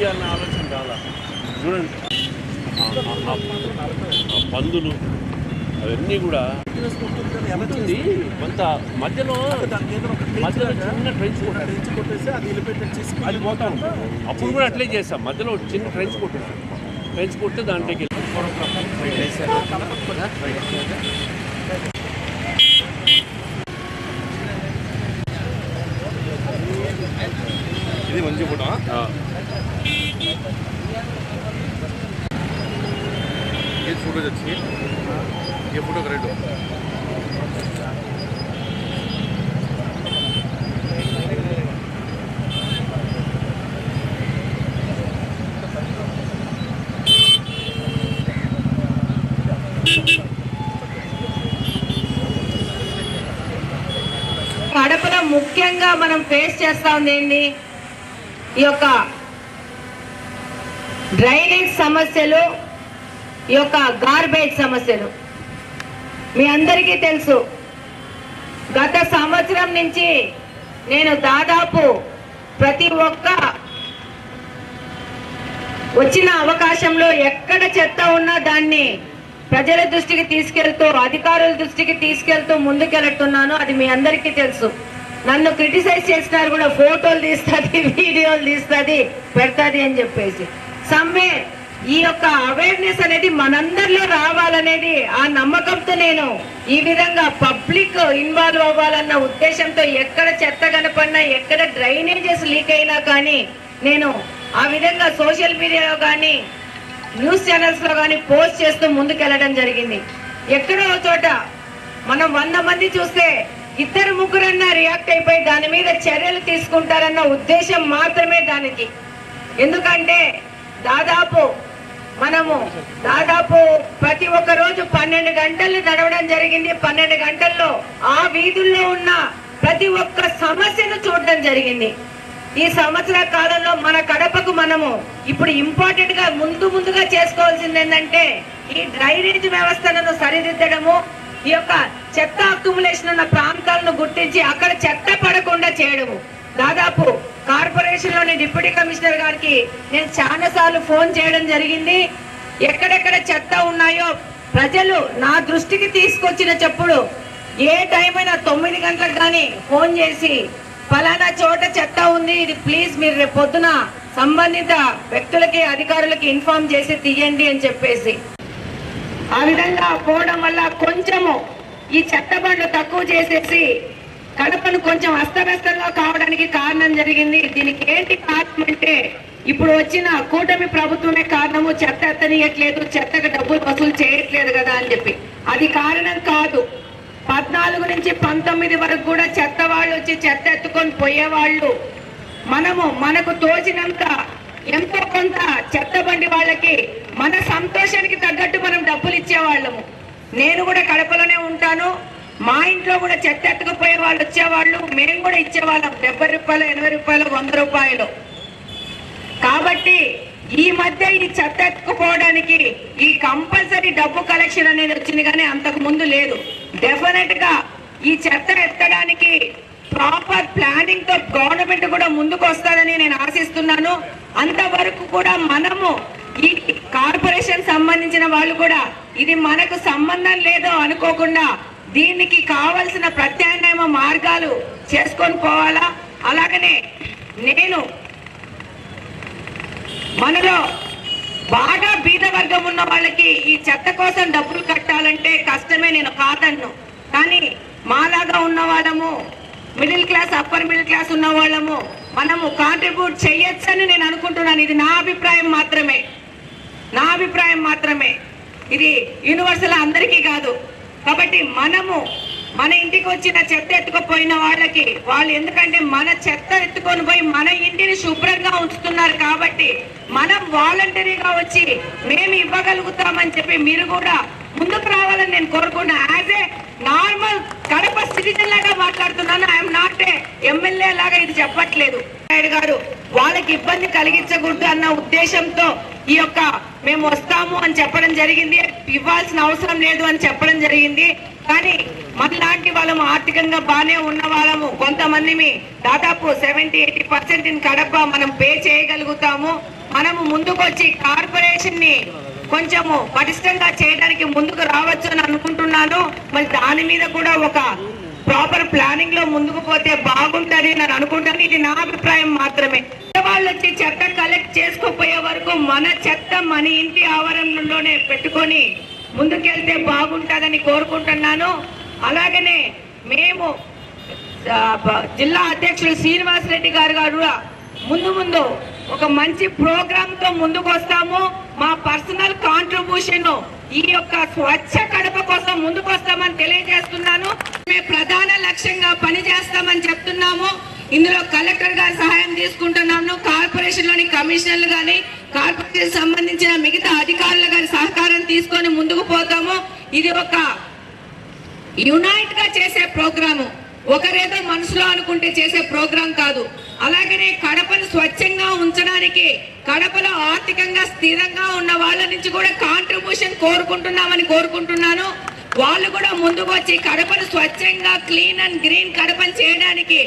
తీయాలన్న ఆలోచన రాలా చూడండి. పందులు అవన్నీ కూడా ఉంటుంది. కొంత మధ్యలో మధ్యలో చిన్న ట్రెంచ్ కొట్టేసి అది పోతాం అప్పుడు కూడా అట్లే చేస్తాం. మధ్యలో చిన్న ట్రెంచ్ కొట్టేస్తాం. ట్రెంచ్ కొడితే దాంట్లోకి ఇది మంచి ఫోటో. ఈరోజు వచ్చి ఏ ఫోటో కరెక్ట్ కడపలో ముఖ్యంగా మనం ఫేస్ చేస్తా ఉంది ఏంటి? ఈ యొక్క డ్రైనేజ్ సమస్యలు ఈ యొక్క గార్బేజ్ సమస్యలు. మీ అందరికీ తెలుసు గత సంవత్సరం నుంచి నేను దాదాపు ప్రతి ఒక్క వచ్చిన అవకాశంలో ఎక్కడ చెత్త ఉన్నా దాన్ని ప్రజల దృష్టికి తీసుకెళ్తూ అధికారుల దృష్టికి తీసుకెళ్తూ ముందుకెళ్తున్నాను. అది మీ అందరికీ తెలుసు. నన్ను క్రిటిసైజ్ చేసినారు కూడా ఫోటోలు తీస్తుంది వీడియోలు తీస్తుంది పెడతాది అని చెప్పేసి. సమ్మె ఈ యొక్క అవేర్నెస్ అనేది మనందరిలో రావాలనేది ఆ నమ్మకంతో నేను ఈ విధంగా పబ్లిక్ ఇన్వాల్వ్ అవ్వాలన్న ఉద్దేశంతో ఎక్కడ చెత్త కనపడినా ఎక్కడ డ్రైనేజెస్ లీక్ అయినా కానీ నేను ఆ విధంగా సోషల్ మీడియాలో కానీ న్యూస్ ఛానల్స్లో కానీ పోస్ట్ చేస్తూ ముందుకెళ్ళడం జరిగింది. ఎక్కడో చోట మనం వంద మంది చూస్తే ఇద్దరు ముగ్గురన్నా రియాక్ట్ అయిపోయి దాని మీద చర్యలు తీసుకుంటారన్న ఉద్దేశం మాత్రమే దానికి. ఎందుకంటే దాదాపు మనము దాదాపు ప్రతి ఒక్క రోజు పన్నెండు గంటలు నడవడం జరిగింది. పన్నెండు గంటల్లో ఆ వీధుల్లో ఉన్న ప్రతి ఒక్క సమస్యను చూడడం జరిగింది. ఈ సంవత్సర కాలంలో మన కడపకు మనము ఇప్పుడు ఇంపార్టెంట్గా ముందు ముందుగా చేసుకోవాల్సింది ఏంటంటే ఈ డ్రైనేజ్ వ్యవస్థలను సరిదిద్దడము ఈ యొక్క చెత్త అక్యుములేషన్ ఉన్న ప్రాంతాలను గుర్తించి అక్కడ చెత్త పడకుండా చేయడము. దాదాపు కార్పొరేషన్లోని డిప్యూటీ కమిషనర్ గారికి నేను చాలా సార్లు ఫోన్ చేయడం జరిగింది. ఎక్కడెక్కడ చెత్త ఉన్నాయో ప్రజలు నా దృష్టికి తీసుకొచ్చిన చెప్పుడు ఏ టైం అయినా తొమ్మిది గంటలకు కానీ ఫోన్ చేసి ఫలానా చోట చెత్త ఉంది ఇది ప్లీజ్ మీరు రేపు పొద్దున సంబంధిత వ్యక్తులకి అధికారులకి ఇన్ఫార్మ్ చేసి తీయండి అని చెప్పేసి. ఆ విధంగా పోవడం వల్ల కొంచెము ఈ చెత్త బండ్లు తక్కువ చేసేసి కడపను కొంచెం అస్తవ్యస్తంగా కావడానికి కారణం జరిగింది. దీనికి ఏంటి కారణం అంటే ఇప్పుడు వచ్చిన కూటమి ప్రభుత్వమే కారణము. చెత్త ఎత్తనీయట్లేదు చెత్తకు డబ్బులు వసూలు చేయట్లేదు కదా అని చెప్పి. అది కారణం కాదు. పద్నాలుగు నుంచి పంతొమ్మిది వరకు కూడా చెత్త వాళ్ళు వచ్చి చెత్త ఎత్తుకొని పోయేవాళ్ళు. మనము మనకు తోచినంత ఎంతో కొంత చెత్త బండి వాళ్ళకి మన సంతోషానికి తగ్గట్టు మనం డబ్బులు ఇచ్చేవాళ్ళము. నేను కూడా కడపలోనే ఉంటాను. మా ఇంట్లో కూడా చెత్త ఎత్తుకుపోయే వాళ్ళు వచ్చేవాళ్ళు మేము కూడా ఇచ్చేవాళ్ళం. డెబ్బై రూపాయలు ఎనభై రూపాయలు వంద రూపాయలు. కాబట్టి ఈ మధ్య ఈ చెత్త ఎత్తుకుపోవడానికి ఈ కంపల్సరీ డబ్బు కలెక్షన్ అనేది వచ్చింది కానీ అంతకు ముందు లేదు. డెఫినెట్గా ఈ చెత్త ఎత్తడానికి ప్రాపర్ ప్లానింగ్తో గవర్నమెంట్ కూడా ముందుకు వస్తుందని నేను ఆశిస్తున్నాను. అంతవరకు కూడా మనము ఈ కార్పొరేషన్ సంబంధించిన వాళ్ళు కూడా ఇది మనకు సంబంధం లేదో అనుకోకుండా దీనికి కావలసిన ప్రత్యామ్నాయ మార్గాలు చేసుకొని పోవాలా? అలాగనే నేను మనలో బాగా బీద వర్గం ఉన్న వాళ్ళకి ఈ చెత్త కోసం డబ్బులు కట్టాలంటే కష్టమే నేను కాదన్ను. కానీ మాలాగా ఉన్న వాళ్ళము middle class upper middle class ఉన్న వాళ్ళము మనము కాంట్రిబ్యూట్ చేయొచ్చని నేను అనుకుంటున్నాను. ఇది నా అభిప్రాయం మాత్రమే. నా అభిప్రాయం మాత్రమే. ఇది యూనివర్సల్ అందరికీ కాదు. కాబట్టి మనము మన ఇంటికి వచ్చిన చెత్త ఎత్తుకుపోయిన వాళ్ళకి వాళ్ళు ఎందుకంటే మన చెత్త ఎత్తుకొని పోయి మన ఇంటిని శుభ్రంగా ఉంచుతున్నారు కాబట్టి మనం వాలంటరీగా వచ్చి మేము ఇవ్వగలుగుతామని చెప్పి మీరు కూడా ముందుకు రావాలని నేను కోరుకున్నా as a normal Kadapa citizen లాగా మాట్లాడుతున్నాను. ఐఎమ్ నాట్ ఏ ఎమ్మెల్యే లాగా ఇది చెప్పట్లేదు. నాయుడు గారు వాళ్ళకి ఇబ్బంది కలిగించకూడదు అన్న ఉద్దేశంతో ఈ యొక్క మేము వస్తాము అని చెప్పడం జరిగింది. ఇవ్వాల్సిన అవసరం లేదు అని చెప్పడం జరిగింది. కానీ మనలాంటి వాళ్ళము ఆర్థికంగా బాగానే ఉన్న వాళ్ళము కొంతమంది దాదాపు seventy eighty percent in Kadapa మనం పే చేయగలుగుతాము. మనము ముందుకొచ్చి కార్పొరేషన్ని కొంచెము పటిష్టంగా చేయడానికి ముందుకు రావచ్చు అని అనుకుంటున్నాను. మరి దాని మీద కూడా ఒక ప్రాపర్ ప్లానింగ్లో ముందుకు పోతే బాగుంటది అని అనుకుంటాను ఇది నా అభిప్రాయం మాత్రమే. వాళ్ళు వచ్చి చెత్త కలెక్ట్ చేసుకోపోయే వరకు మన చెత్త మన ఇంటి ఆవరణలోనే పెట్టుకొని ముందుకెళ్తే బాగుంటుందని కోరుకుంటున్నాను. అలాగనే మేము జిల్లా అధ్యక్షుడు శ్రీనివాస్ రెడ్డి గారు కూడా ముందు ముందు ఒక మంచి ప్రోగ్రామ్తో ముందుకు వస్తాము మా పర్సనల్ కాంట్రిబ్యూషన్ ఈ యొక్క స్వచ్ఛ కడప కోసం ముందుకు వస్తామని తెలియజేస్తున్నాను. మేము ప్రధాన లక్ష్యంగా పని చేస్తామని చెప్తున్నాము. ఇందులో కలెక్టర్ గారి సహాయం తీసుకుంటున్నాము కార్పొరేషన్లోని కమిషనర్లు గాని కార్పొరేషన్ సంబంధించిన మిగతా అధికారుల గారి సహకారం తీసుకొని ముందుకు పోతాము. ఇది ఒక యునైట్గా చేసే ప్రోగ్రాము. ఒకరేదో మనసులో అనుకుంటే చేసే ప్రోగ్రాం కాదు. అలాగనే కడపను స్వచ్ఛంగా ఉంచడానికి కడపలో ఆర్థికంగా స్థిరంగా ఉన్న వాళ్ళ నుంచి కూడా కాంట్రిబ్యూషన్ కోరుకుంటున్నామని కోరుకుంటున్నాను. వాళ్ళు కూడా ముందుకు వచ్చి కడపను స్వచ్ఛంగా క్లీన్ అండ్ గ్రీన్ కడపను చేయడానికి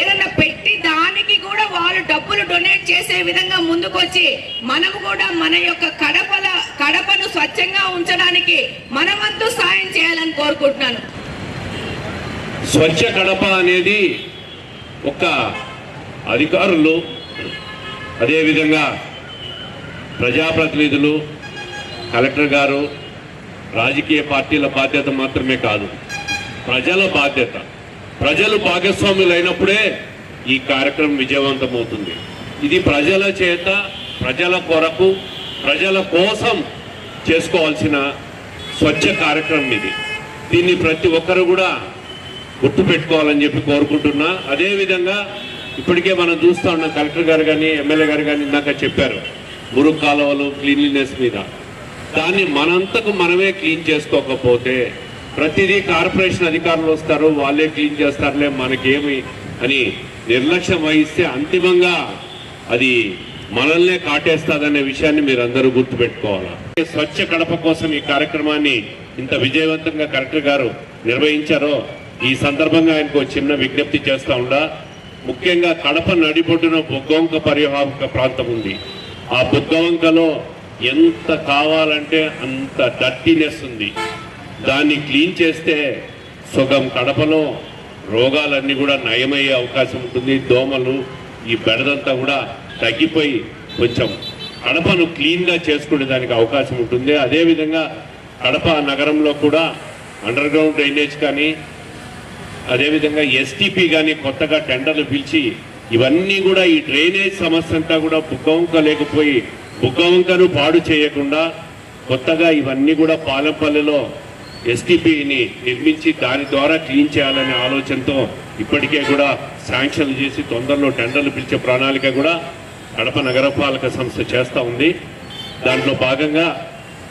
ఏదైనా పెట్టి దానికి కూడా వాళ్ళు డబ్బులు డొనేట్ చేసే విధంగా ముందుకొచ్చి మనం కూడా మన యొక్క కడపల కడపను స్వచ్ఛంగా ఉంచడానికి మనమంతు సాయం చేయాలని కోరుకుంటున్నాను. స్వచ్ఛ కడప అనేది ఒక అధికారులు అదేవిధంగా ప్రజాప్రతినిధులు కలెక్టర్ గారు రాజకీయ పార్టీల బాధ్యత మాత్రమే కాదు ప్రజల బాధ్యత. ప్రజలు భాగస్వాములు అయినప్పుడే ఈ కార్యక్రమం విజయవంతమవుతుంది. ఇది ప్రజల చేత ప్రజల కొరకు ప్రజల కోసం చేసుకోవాల్సిన స్వచ్ఛ కార్యక్రమం ఇది. దీన్ని ప్రతి ఒక్కరు కూడా గుర్తుపెట్టుకోవాలని చెప్పి కోరుకుంటున్నా. అదేవిధంగా ఇప్పటికే మనం చూస్తా ఉన్నాం కలెక్టర్ గారు కానీ ఎమ్మెల్యే గారు కానీ ఇందాక చెప్పారు మురుగు కాలువలు క్లీన్లీనెస్ మీద. దాన్ని మనంతకు మనమే క్లీన్ చేసుకోకపోతే ప్రతిదీ కార్పొరేషన్ అధికారులు వస్తారు వాళ్ళే క్లీన్ చేస్తారులే మనకేమి అని నిర్లక్ష్యం వహిస్తే అంతిమంగా అది మనల్నే కాటేస్తాదనే విషయాన్ని మీరు అందరూ గుర్తుపెట్టుకోవాలి స్వచ్ఛ కడప కోసం ఈ కార్యక్రమాన్ని ఇంత విజయవంతంగా కలెక్టర్ గారు నిర్వహించారో ఈ సందర్భంగా ఆయనకు ఒక చిన్న విజ్ఞప్తి చేస్తా ఉండా. ముఖ్యంగా కడప నడిబొడ్డున బొగ్గొంక పరివాహక ప్రాంతం ఉంది. ఆ బుగ్గవంకలో ఎంత కావాలంటే అంత డర్టీనెస్ ఉంది. దాన్ని క్లీన్ చేస్తే సుగం కడపలో రోగాలన్నీ కూడా నయమయ్యే అవకాశం ఉంటుంది. దోమలు ఈ బెడదంతా కూడా తగ్గిపోయి కొంచెం కడపను క్లీన్గా చేసుకునే దానికి అవకాశం ఉంటుంది. అదేవిధంగా కడప నగరంలో కూడా అండర్ గ్రౌండ్ డ్రైనేజ్ కానీ అదేవిధంగా ఎస్టీపీ కానీ కొత్తగా టెండర్లు పిలిచి ఇవన్నీ కూడా ఈ డ్రైనేజ్ సమస్య అంతా కూడా బుగ్గవంక లేకపోయి బుగ్గవంకను పాడు చేయకుండా కొత్తగా ఇవన్నీ కూడా పాలెంపల్లిలో ఎస్టీపీని నిర్మించి దాని ద్వారా క్లీన్ చేయాలనే ఆలోచనతో ఇప్పటికే కూడా శాంక్షన్లు చేసి తొందరలో టెండర్లు పిలిచే ప్రణాళిక కూడా కడప నగరపాలక సంస్థ చేస్తూ ఉంది. దాంట్లో భాగంగా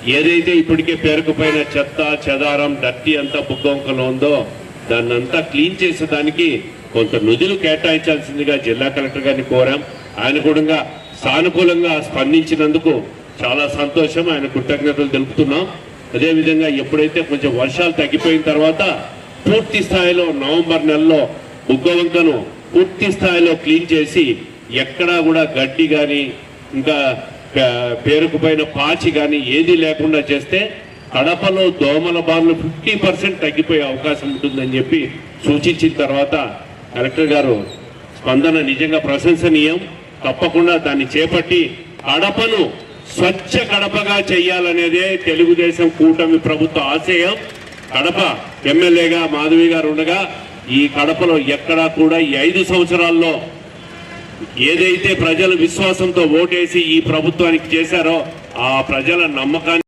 ఏదైతే ఇప్పటికే పేరుకుపోయిన చెత్త చెదారం డర్టీ అంతా బుగ్గొంకలో ఉందో దాన్ని అంతా క్లీన్ చేసేదానికి కొంత నిధులు కేటాయించాల్సిందిగా జిల్లా కలెక్టర్ గారిని కోరాం. ఆయన కూడా సానుకూలంగా స్పందించినందుకు చాలా సంతోషం. ఆయన కృతజ్ఞతలు తెలుపుతున్నాం. అదేవిధంగా ఎప్పుడైతే కొంచెం వర్షాలు తగ్గిపోయిన తర్వాత పూర్తి స్థాయిలో నవంబర్ నెలలో ముగ్గవంకను పూర్తి స్థాయిలో క్లీన్ చేసి ఎక్కడా కూడా గడ్డి కానీ ఇంకా పేరుకుపోయిన పాచి కానీ ఏది లేకుండా చేస్తే కడపలో దోమల బార్లు ఫిఫ్టీ పర్సెంట్ తగ్గిపోయే అవకాశం ఉంటుందని చెప్పి సూచించిన తర్వాత కలెక్టర్ గారు స్పందన నిజంగా ప్రశంసనీయం. తప్పకుండా దాన్ని చేపట్టి కడపను స్వచ్ఛ కడపగా చేయాలనేదే తెలుగుదేశం కూటమి ప్రభుత్వ ఆశయం. కడప ఎమ్మెల్యేగా మాధవి గారు ఉండగా ఈ కడపలో ఎక్కడా కూడా ఈ ఐదు సంవత్సరాల్లో ఏదైతే ప్రజలు విశ్వాసంతో ఓటేసి ఈ ప్రభుత్వానికి చేశారో ఆ ప్రజల నమ్మకాన్ని